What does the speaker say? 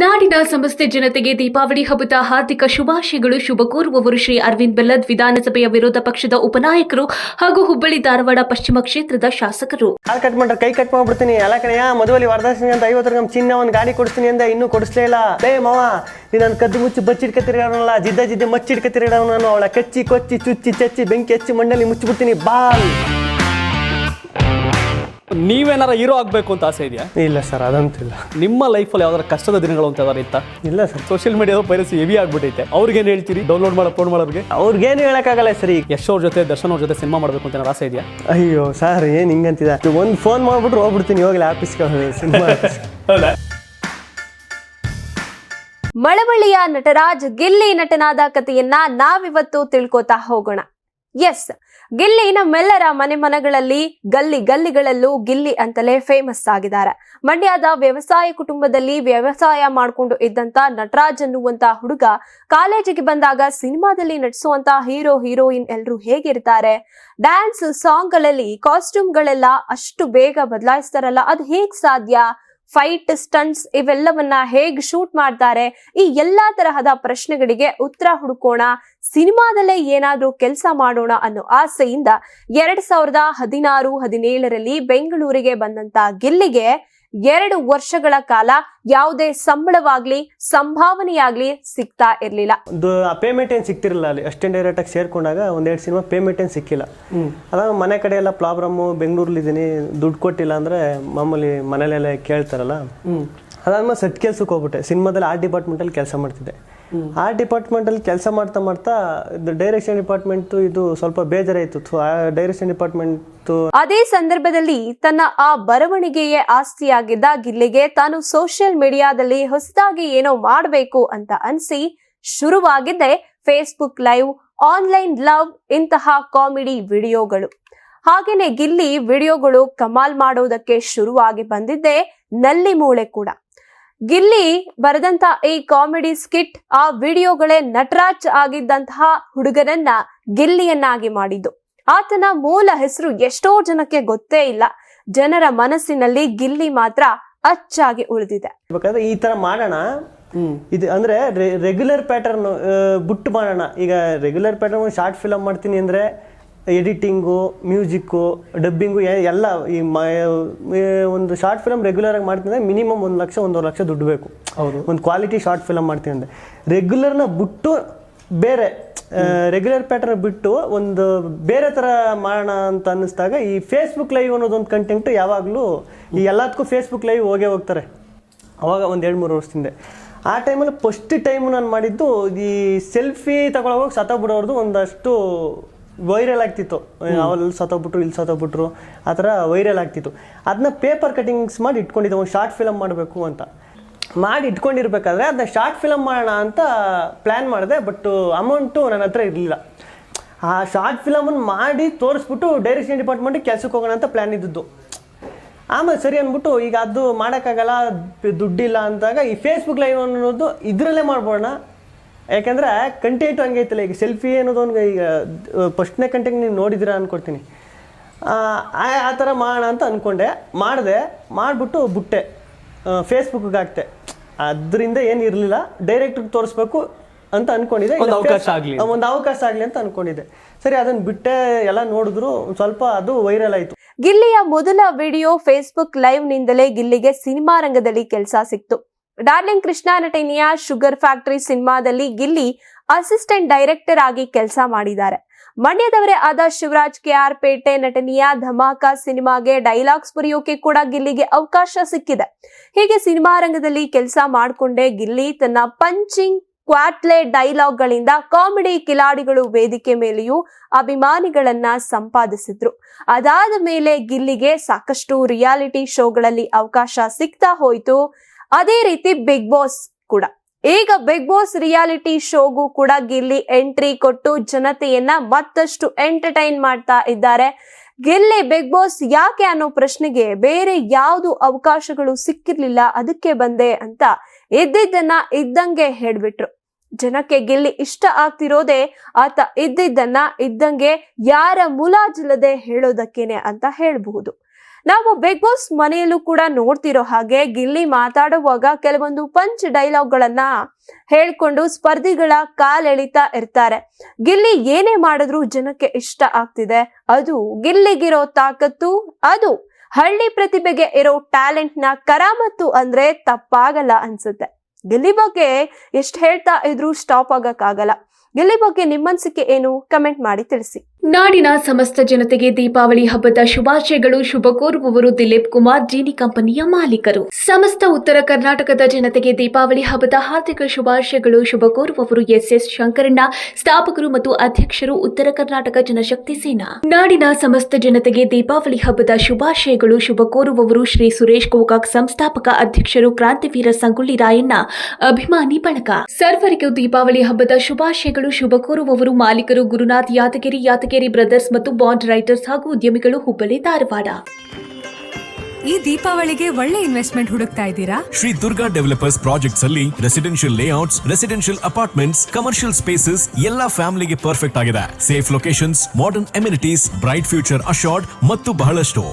ನಾಡಿನ ಸಮಸ್ತ ಜನತೆಗೆ ದೀಪಾವಳಿ ಹಬ್ಬದ ಹಾರ್ದಿಕ ಶುಭಾಶಯಗಳು. ಶುಭ ಕೋರುವವರು ಶ್ರೀ ಅರವಿಂದ್ ಬೆಲ್ಲದ್ ವಿಧಾನಸಭೆಯ ವಿರೋಧ ಪಕ್ಷದ ಉಪನಾಯಕರು ಹಾಗೂ ಹುಬ್ಬಳ್ಳಿ ಧಾರವಾಡ ಪಶ್ಚಿಮ ಕ್ಷೇತ್ರದ ಶಾಸಕರು. ಕಾಲ್ ಕಟ್ ಮಾಡ್ರೆ ಕೈ ಕಟ್ ಮಾಡ್ಬಿಡ್ತೀನಿ. ಎಲ್ಲ ಕಡೆಯ ಮದುವಲ್ಲಿ ವರದಕ್ಷಿಣೆ ಅಂತ ಐವತ್ತು ನಮ್ಮ ಚಿನ್ನ ಒಂದು ಗಾಡಿ ಕೊಡಿಸ್ತೀನಿ ಅಂತ ಇನ್ನೂ ಕೊಡಿಸ್ಲೇ ಇಲ್ಲ. ಲೇ ಮಾವ, ನೀನು ನನ್ನ ಕದ್ದು ಮುಚ್ಚಿ ಬಚ್ಚಿಡ್ಕ ತಿರುಗಾಡೋನಲ್ಲ ಜಿದ್ದ ಜಿದ್ದೆ ಮಚ್ಚಿಡ್ಕ ನಾನು, ಅವಳ ಕಚ್ಚಿ, ಕೊಚ್ಚಿ, ಚುಚ್ಚಿ, ಚಚ್ಚಿ, ಬೆಂಕಿ ಹಚ್ಚಿ ಮಂಡಲಿ ಮುಚ್ಚಿಬಿಡ್ತೀನಿ. ಬಾಲ್! ನೀವೇನಾರ ಹೀರೋ ಆಗಬೇಕು ಅಂತ ಆಸೆ ಇದೆಯಾ? ಇಲ್ಲ ಸರ್ ಅದಂತಿಲ್ಲ ಇಲ್ಲ. ನಿಮ್ಮ ಲೈಫಲ್ಲಿ ಯಾವ್ದಾರ ಕಷ್ಟದ ದಿನಗಳು ಅಂತ ಯಾವ್ದಾರು ಇತ್ತಾ? ಇಲ್ಲ ಸರ್. ಸೋಷಿಯಲ್ ಮೀಡಿಯಾದ ಪೈರಸಿ ಹೆವಿ ಆಗ್ಬಿಟ್ಟೈತೆ. ಅವ್ರಿಗೇನು ಹೇಳ್ತೀರಿ? ಡೌನ್ಲೋಡ್ ಮಾಡೋ ಫೋನ್ ಮಾಡೋರಿಗೆ ಅವ್ರಿಗೇನು ಹೇಳಕ್ಕಾಗಲ್ಲ ಸರಿ ಯಶ್ ಅವ್ರ ಜೊತೆ ದರ್ಶನ್ ಅವ್ರ ಜೊತೆ ಸಿನಿಮಾ ಮಾಡಬೇಕು ಅಂತ ಏನಾರು ಆಸೆ ಇದೆಯಾ? ಅಯ್ಯೋ ಸರ್ ಏನು ಹಿಂಗಂತಿದೆ? ಒಂದು ಫೋನ್ ಮಾಡ್ಬಿಟ್ರು ಹೋಗ್ಬಿಡ್ತೀನಿ ಇವಾಗಲೇ ಆಫೀಸ್ಗೆ ಸಿನಿಮಾ ಮಳವಳ್ಳಿಯ ನಟರಾಜ್ ಗಿಲ್ಲಿ ನಟನಾದ ಕಥೆಯನ್ನ ನಾವಿವತ್ತು ತಿಳ್ಕೊತಾ ಹೋಗೋಣ. ಎಸ್ ಗಿಲ್ಲಿ ನಮ್ಮೆಲ್ಲರ ಮನೆ ಮನಗಳಲ್ಲಿ ಗಲ್ಲಿ ಗಲ್ಲಿಗಳಲ್ಲೂ ಗಿಲ್ಲಿ ಅಂತಲೇ ಫೇಮಸ್ ಆಗಿದ್ದಾರೆ. ಮಂಡ್ಯದ ವ್ಯವಸಾಯ ಕುಟುಂಬದಲ್ಲಿ ವ್ಯವಸಾಯ ಮಾಡಿಕೊಂಡು ಇದ್ದಂತ ನಟರಾಜ್ ಅನ್ನುವಂತ ಹುಡುಗ ಕಾಲೇಜಿಗೆ ಬಂದಾಗ ಸಿನಿಮಾದಲ್ಲಿ ನಟಿಸುವಂತ ಹೀರೋ, ಹೀರೋಯಿನ್ ಎಲ್ಲರೂ ಹೇಗಿರ್ತಾರೆ? ಡ್ಯಾನ್ಸ್ ಸಾಂಗ್ಗಳಲ್ಲಿ ಕಾಸ್ಟ್ಯೂಮ್ಗಳೆಲ್ಲ ಅಷ್ಟು ಬೇಗ ಬದಲಾಯಿಸ್ತಾರಲ್ಲ, ಅದು ಹೇಗ್ ಸಾಧ್ಯ? ಫೈಟ್ ಸ್ಟಂಟ್ಸ್ ಇವೆಲ್ಲವನ್ನ ಹೇಗ್ ಶೂಟ್ ಮಾಡ್ತಾರೆ? ಈ ಎಲ್ಲಾ ತರಹದ ಪ್ರಶ್ನೆಗಳಿಗೆ ಉತ್ತರ ಹುಡುಕೋಣ. ಸಿನಿಮಾದಲ್ಲೇ ಏನಾದ್ರೂ ಕೆಲಸ ಮಾಡೋಣ ಅನ್ನೋ ಆಸೆಯಿಂದ ಎರಡ್ ಸಾವಿರದ ಹದಿನಾರು, ಹದಿನೇಳರಲ್ಲಿ ಬೆಂಗಳೂರಿಗೆ ಬಂದಂತ ಗಿಲ್ಲಿಗೆ ಎರಡು ವರ್ಷಗಳ ಕಾಲ ಯಾವುದೇ ಸಂಬಳವಾಗ್ಲಿ ಸಂಭಾವನೆಯಾಗ್ಲಿ ಸಿಗ್ತಾ ಇರ್ಲಿಲ್ಲ. ಒಂದು ಪೇಮೆಂಟ್ ಏನು ಸಿಗ್ತಿರಲಿಲ್ಲ ಅಲ್ಲಿ. ಅಷ್ಟೇ ಡೈರೆಕ್ಟಾಗಿ ಸೇರ್ಕೊಂಡಾಗ ಒಂದೆರಡು ಸಿನಿಮಾ ಪೇಮೆಂಟ್ ಏನು ಸಿಕ್ಕಿಲ್ಲ. ಅದಾಗ ಮನೆ ಕಡೆ ಎಲ್ಲ ಪ್ರಾಬ್ಲಮ್ಮು ಬೆಂಗಳೂರಲ್ಲಿದ್ದೀನಿ ದುಡ್ಡು ಕೊಟ್ಟಿಲ್ಲ ಅಂದ್ರೆ ಮಾಮೂಲಿ ಮನೇಲೆಲ್ಲ ಕೇಳ್ತಾರಲ್ಲ. ಅದಾದ್ಮೇಲೆ ಸೆಟ್ ಕೆಲ್ಸಕ್ಕೆ ಹೋಗ್ಬಿಟ್ಟೆ. ಸಿನಿಮಾದಲ್ಲಿ ಆರ್ಟ್ ಡಿಪಾರ್ಟ್ಮೆಂಟಲ್ಲಿ ಕೆಲಸ ಮಾಡ್ತಿದ್ದೆ. ಆರ್ಟ್ ಡಿಪಾರ್ಟ್ಮೆಂಟಲ್ಲಿ ಕೆಲಸ ಮಾಡ್ತಾ ಮಾಡ್ತಾ ಡೈರೆಕ್ಷನ್ ಡಿಪಾರ್ಟ್ಮೆಂಟ್ ಇದು ಸ್ವಲ್ಪ ಬೇಜಾರಾಯಿತು. ಡೈರೆಕ್ಷನ್ ಡಿಪಾರ್ಟ್ಮೆಂಟ್ ಅದೇ ಸಂದರ್ಭದಲ್ಲಿ ತನ್ನ ಆ ಬರವಣಿಗೆಯೇ ಆಸ್ತಿಯಾಗಿದ್ದ ಗಿಲ್ಲಿಗೆ ತಾನು ಸೋಷಿಯಲ್ ಮೀಡಿಯಾದಲ್ಲಿ ಹೊಸದಾಗಿ ಏನೋ ಮಾಡಬೇಕು ಅಂತ ಅನ್ಸಿ ಶುರುವಾಗಿದ್ದೆ ಫೇಸ್ಬುಕ್ ಲೈವ್, ಆನ್ಲೈನ್ ಲವ್ ಇಂತಹ ಕಾಮಿಡಿ ವಿಡಿಯೋಗಳು. ಹಾಗೇನೆ ಗಿಲ್ಲಿ ವಿಡಿಯೋಗಳು ಕಮಾಲ್ ಮಾಡೋದಕ್ಕೆ ಶುರುವಾಗಿ ಬಂದಿದ್ದೆ ನಲ್ಲಿ ಮೂಳೆ ಕೂಡ. ಗಿಲ್ಲಿ ಬರೆದಂತ ಈ ಕಾಮಿಡಿ ಸ್ಕಿಟ್ ಆ ವಿಡಿಯೋಗಳೇ ನಟರಾಜ್ ಆಗಿದ್ದಂತಹ ಹುಡುಗನನ್ನ ಗಿಲ್ಲಿಯನ್ನಾಗಿ ಮಾಡಿದ್ದು. ಆತನ ಮೂಲ ಹೆಸರು ಎಷ್ಟೋ ಜನಕ್ಕೆ ಗೊತ್ತೇ ಇಲ್ಲ. ಜನರ ಮನಸ್ಸಿನಲ್ಲಿ ಗಿಲ್ಲಿ ಮಾತ್ರ ಅಚ್ಚಾಗಿ ಉಳಿದಿದೆ. ಬೇಕಾದ್ರೆ ಈ ತರ ಮಾಡೋಣ. ಇದು ಅಂದ್ರೆ ರೆಗ್ಯುಲರ್ ಪ್ಯಾಟರ್ನ್ ಬಿಟ್ಟು ಮಾಡೋಣ. ಈಗ ರೆಗ್ಯುಲರ್ ಪ್ಯಾಟರ್ನ್ ಶಾರ್ಟ್ ಫಿಲಮ್ ಮಾಡ್ತೀನಿ ಅಂದರೆ ಎಡಿಟಿಂಗು ಮ್ಯೂಸಿಕ್ಕು ಡಬ್ಬಿಂಗು ಎಲ್ಲ ಈ ಮ ಒಂದು ಶಾರ್ಟ್ ಫಿಲಮ್ ರೆಗ್ಯುಲರಾಗಿ ಮಾಡ್ತೀನಿ ಅಂದರೆ ಮಿನಿಮಮ್ ಒಂದು ಲಕ್ಷ ಒಂದೂವರೆ ಲಕ್ಷ ದುಡ್ಡು ಬೇಕು. ಹೌದು. ಒಂದು ಕ್ವಾಲಿಟಿ ಶಾರ್ಟ್ ಫಿಲಮ್ ಮಾಡ್ತೀನಿ ಅಂದರೆ. ರೆಗ್ಯುಲರ್ನ ಬಿಟ್ಟು ಬೇರೆ ರೆಗ್ಯುಲರ್ ಪ್ಯಾಟರ್ನ್ ಬಿಟ್ಟು ಒಂದು ಬೇರೆ ಥರ ಮಾಡೋಣ ಅಂತ ಅನ್ನಿಸ್ದಾಗ ಈ ಫೇಸ್ಬುಕ್ ಲೈವ್ ಅನ್ನೋದೊಂದು ಕಂಟೆಂಟು ಯಾವಾಗಲೂ ಈ ಎಲ್ಲದಕ್ಕೂ ಫೇಸ್ಬುಕ್ ಲೈವ್ ಹೋಗೇ ಹೋಗ್ತಾರೆ. ಅವಾಗ ಒಂದು ಎರಡು ಮೂರು ವರ್ಷದಿಂದ. ಆ ಟೈಮಲ್ಲಿ ಫಸ್ಟ್ ಟೈಮ್ ನಾನು ಮಾಡಿದ್ದು ಈ ಸೆಲ್ಫಿ ತಗೊಳೋಗಿ ಸತ ಬಿಡೋರ್ದು ಒಂದಷ್ಟು ವೈರಲ್ ಆಗ್ತಿತ್ತು. ಅವಲ್ಲಿ ಸತ್ತೋಗ್ಬಿಟ್ರು ಇಲ್ಲಿ ಸತ್ತೋಗ್ಬಿಟ್ರು. ಆ ಥರ ವೈರಲ್ ಆಗ್ತಿತ್ತು. ಅದನ್ನ ಪೇಪರ್ ಕಟಿಂಗ್ಸ್ ಮಾಡಿ ಇಟ್ಕೊಂಡಿದ್ದೆ ಒಂದು ಶಾರ್ಟ್ ಫಿಲಮ್ ಮಾಡಬೇಕು ಅಂತ. ಮಾಡಿ ಇಟ್ಕೊಂಡಿರ್ಬೇಕಾದ್ರೆ ಅದನ್ನ ಶಾರ್ಟ್ ಫಿಲಮ್ ಮಾಡೋಣ ಅಂತ ಪ್ಲ್ಯಾನ್ ಮಾಡಿದೆ ಬಟ್ ಅಮೌಂಟು ನನ್ನ ಹತ್ರ ಇರಲಿಲ್ಲ. ಆ ಶಾರ್ಟ್ ಫಿಲಮನ್ನು ಮಾಡಿ ತೋರಿಸ್ಬಿಟ್ಟು ಡೈರೆಕ್ಷನ್ ಡಿಪಾರ್ಟ್ಮೆಂಟ್ ಕೆಲಸಕ್ಕೆ ಹೋಗೋಣ ಅಂತ ಪ್ಲ್ಯಾನ್ ಇದ್ದಿದ್ದು. ಆಮೇಲೆ ಸರಿ ಅಂದ್ಬಿಟ್ಟು ಈಗ ಅದು ಮಾಡೋಕ್ಕಾಗಲ್ಲ ದುಡ್ಡಿಲ್ಲ ಅಂದಾಗ ಈ ಫೇಸ್ಬುಕ್ ಲೈವ್ ಅನ್ನೋದು ಇದರಲ್ಲೇ ಮಾಡ್ಬೋಣ. ಯಾಕೆಂದರೆ ಕಂಟೆಂಟು ಹಂಗೆ ಐತಲ್ಲ ಈಗ ಸೆಲ್ಫಿ ಅನ್ನೋದು ಒಂದು ಈಗ ಫಸ್ಟ್ನೇ ಕಂಟೆಂಟ್ ನೀವು ನೋಡಿದಿರ ಅಂದ್ಕೊಡ್ತೀನಿ ಆ ಆ- ಆ ಥರ ಮಾಡೋಣ ಅಂತ ಅಂದ್ಕೊಂಡೆ ಮಾಡಿದೆ ಮಾಡಿಬಿಟ್ಟು ಬಿಟ್ಟೆ ಫೇಸ್ಬುಕ್ಗೆ ಹಾಕ್ತೆ ಅದರಿಂದ ಏನು ಇರಲಿಲ್ಲ ಡೈರೆಕ್ಟ್ ತೋರಿಸ್ಬೇಕು ಅಂತ ಅಂದ್ಕೊಂಡಿದ್ದೆ ಒಂದು ಅವಕಾಶ ಆಗಲಿ ಒಂದು ಅವಕಾಶ ಆಗಲಿ ಅಂತ ಅಂದ್ಕೊಂಡಿದ್ದೆ ಸರಿ ಅದನ್ನು ಬಿಟ್ಟೆ ಎಲ್ಲ ನೋಡಿದ್ರು ಸ್ವಲ್ಪ ಅದು ವೈರಲ್ ಆಯಿತು. ಗಿಲ್ಲಿಯ ಮೊದಲ ವಿಡಿಯೋ ಫೇಸ್ಬುಕ್ ಲೈವ್ ನಿಂದಲೇ ಗಿಲ್ಲಿಗೆ ಸಿನಿಮಾ ರಂಗದಲ್ಲಿ ಕೆಲಸ ಸಿಕ್ತು. ಡಾರ್ಲಿಂಗ್ ಕೃಷ್ಣ ನಟನೆಯ ಶುಗರ್ ಫ್ಯಾಕ್ಟರಿ ಸಿನಿಮಾದಲ್ಲಿ ಗಿಲ್ಲಿ ಅಸಿಸ್ಟೆಂಟ್ ಡೈರೆಕ್ಟರ್ ಆಗಿ ಕೆಲಸ ಮಾಡಿದ್ದಾರೆ. ಮಂಡ್ಯದವರೇ ಆದ ಶಿವರಾಜ್ ಕೆ ಆರ್ ಪೇಟೆ ನಟನೆಯ ಧಮಾಕ ಸಿನಿಮಾಗೆ ಡೈಲಾಗ್ಸ್ ಬರೆಯೋಕೆ ಕೂಡ ಗಿಲ್ಲಿಗೆ ಅವಕಾಶ ಸಿಕ್ಕಿದೆ. ಹೀಗೆ ಸಿನಿಮಾ ರಂಗದಲ್ಲಿ ಕೆಲಸ ಮಾಡಿಕೊಂಡೇ ಗಿಲ್ಲಿ ತನ್ನ ಪಂಚಿಂಗ್ ಕ್ವಾಟ್ಲೆ ಡೈಲಾಗ್ಗಳಿಂದ ಕಾಮಿಡಿ ಕಿಲಾಡಿಗಳು ವೇದಿಕೆ ಮೇಲೆಯೂ ಅಭಿಮಾನಿಗಳನ್ನ ಸಂಪಾದಿಸಿದ್ರು. ಅದಾದ ಮೇಲೆ ಗಿಲ್ಲಿಗೆ ಸಾಕಷ್ಟು ರಿಯಾಲಿಟಿ ಶೋಗಳಲ್ಲಿ ಅವಕಾಶ ಸಿಗ್ತಾ ಹೋಯ್ತು. ಅದೇ ರೀತಿ ಬಿಗ್ ಬಾಸ್ ಕೂಡ. ಈಗ ಬಿಗ್ ಬಾಸ್ ರಿಯಾಲಿಟಿ ಶೋಗೂ ಕೂಡ ಗಿಲ್ಲಿ ಎಂಟ್ರಿ ಕೊಟ್ಟು ಜನತೆಯನ್ನ ಮತ್ತಷ್ಟು ಎಂಟರ್ಟೈನ್ ಮಾಡ್ತಾ ಇದ್ದಾರೆ. ಗಿಲ್ಲಿ ಬಿಗ್ ಬಾಸ್ ಯಾಕೆ ಅನ್ನೋ ಪ್ರಶ್ನೆಗೆ ಬೇರೆ ಯಾವುದು ಅವಕಾಶಗಳು ಸಿಕ್ಕಿರ್ಲಿಲ್ಲ, ಅದಕ್ಕೆ ಬಂದೆ ಅಂತ ಇದ್ದಿದ್ದನ್ನ ಇದ್ದಂಗೆ ಹೇಳ್ಬಿಟ್ರು. ಜನಕ್ಕೆ ಗಿಲ್ಲಿ ಇಷ್ಟ ಆಗ್ತಿರೋದೇ ಆತ ಇದ್ದಿದ್ದನ್ನ ಇದ್ದಂಗೆ ಯಾರ ಮುಲಾಜಿಲ್ಲದೆ ಹೇಳೋದಕ್ಕೇನೆ ಅಂತ ಹೇಳಬಹುದು. ನಾವು ಬಿಗ್ ಬಾಸ್ ಮನೆಯಲ್ಲೂ ಕೂಡ ನೋಡ್ತಿರೋ ಹಾಗೆ ಗಿಲ್ಲಿ ಮಾತಾಡುವಾಗ ಕೆಲವೊಂದು ಪಂಚ್ ಡೈಲಾಗ್ಗಳನ್ನ ಹೇಳ್ಕೊಂಡು ಸ್ಪರ್ಧಿಗಳ ಕಾಲೆಳಿತಾ ಇರ್ತಾರೆ. ಗಿಲ್ಲಿ ಏನೇ ಮಾಡಿದ್ರು ಜನಕ್ಕೆ ಇಷ್ಟ ಆಗ್ತಿದೆ. ಅದು ಗಿಲ್ಲಿಗಿರೋ ತಾಕತ್ತು, ಅದು ಹಳ್ಳಿ ಪ್ರತಿಭೆಗೆ ಇರೋ ಟ್ಯಾಲೆಂಟ್ನ ಕರಾಮತ್ತು ಅಂದ್ರೆ ತಪ್ಪಾಗಲ್ಲ ಅನ್ಸುತ್ತೆ. ಗಿಲ್ಲಿ ಬಗ್ಗೆ ಎಷ್ಟು ಹೇಳ್ತಾ ಇದ್ರು ಸ್ಟಾಪ್ ಆಗಕ್ಕಾಗಲ್ಲ. ಗಿಲ್ಲಿ ಬಗ್ಗೆ ನಿಮ್ಮನ್ಸಿಕೆ ಏನು? ಕಮೆಂಟ್ ಮಾಡಿ ತಿಳಿಸಿ. ನಾಡಿನ ಸಮಸ್ತ ಜನತೆಗೆ ದೀಪಾವಳಿ ಹಬ್ಬದ ಶುಭಾಶಯಗಳು. ಶುಭ ಕೋರುವವರು ದಿಲೀಪ್ ಕುಮಾರ್, ಜೀನಿ ಕಂಪನಿಯ ಮಾಲೀಕರು. ಸಮಸ್ತ ಉತ್ತರ ಕರ್ನಾಟಕದ ಜನತೆಗೆ ದೀಪಾವಳಿ ಹಬ್ಬದ ಹಾರ್ದಿಕ ಶುಭಾಶಯಗಳು. ಶುಭ ಕೋರುವವರು ಎಸ್ ಶಂಕರಣ್ಣ, ಸ್ಥಾಪಕರು ಮತ್ತು ಅಧ್ಯಕ್ಷರು ಉತ್ತರ ಕರ್ನಾಟಕ ಜನಶಕ್ತಿ ಸೇನಾ. ನಾಡಿನ ಸಮಸ್ತ ಜನತೆಗೆ ದೀಪಾವಳಿ ಹಬ್ಬದ ಶುಭಾಶಯಗಳು. ಶುಭ ಕೋರುವವರು ಶ್ರೀ ಸುರೇಶ್ ಗೋಕಾಕ್, ಸಂಸ್ಥಾಪಕ ಅಧ್ಯಕ್ಷರು ಕ್ರಾಂತಿವೀರ ಸಂಗೊಳ್ಳಿ ರಾಯಣ್ಣ. ಅಭಿಮಾನಿ ಬಳಗ. ಸರ್ವರಿಗೂ ದೀಪಾವಳಿ ಹಬ್ಬದ ಶುಭಾಶಯಗಳು. ಶುಭ ಕೋರುವವರು ಮಾಲೀಕರು ಗುರುನಾಥ್ ಯಾದಗಿರಿ ಯಾದಗಿರಿ ಬ್ರದರ್ಸ್ ಮತ್ತು ಬಾಂಡ್ ರೈಟರ್ಸ್ ಹಾಗೂ ಉದ್ಯಮಿಗಳು ಹುಬ್ಬಳ್ಳಿ ಧಾರವಾಡ. ಈ ದೀಪಾವಳಿಗೆ ಒಳ್ಳೆ ಇನ್ವೆಸ್ಟ್ಮೆಂಟ್ ಹುಡುಕ್ತಾ ಇದ್ದೀರಾ? ಶ್ರೀ ದುರ್ಗಾ ಡೆವಲಪರ್ಸ್ ಪ್ರಾಜೆಕ್ಟ್ಸ್ ಅಲ್ಲಿ residential layouts residential apartments commercial spaces ಎಲ್ಲಾ ಫ್ಯಾಮಿಲಿಗೆ ಪರ್ಫೆಕ್ಟ್ ಆಗಿದೆ. Safe locations modern amenities bright future assured ಮತ್ತು ಬಹಳಷ್ಟು.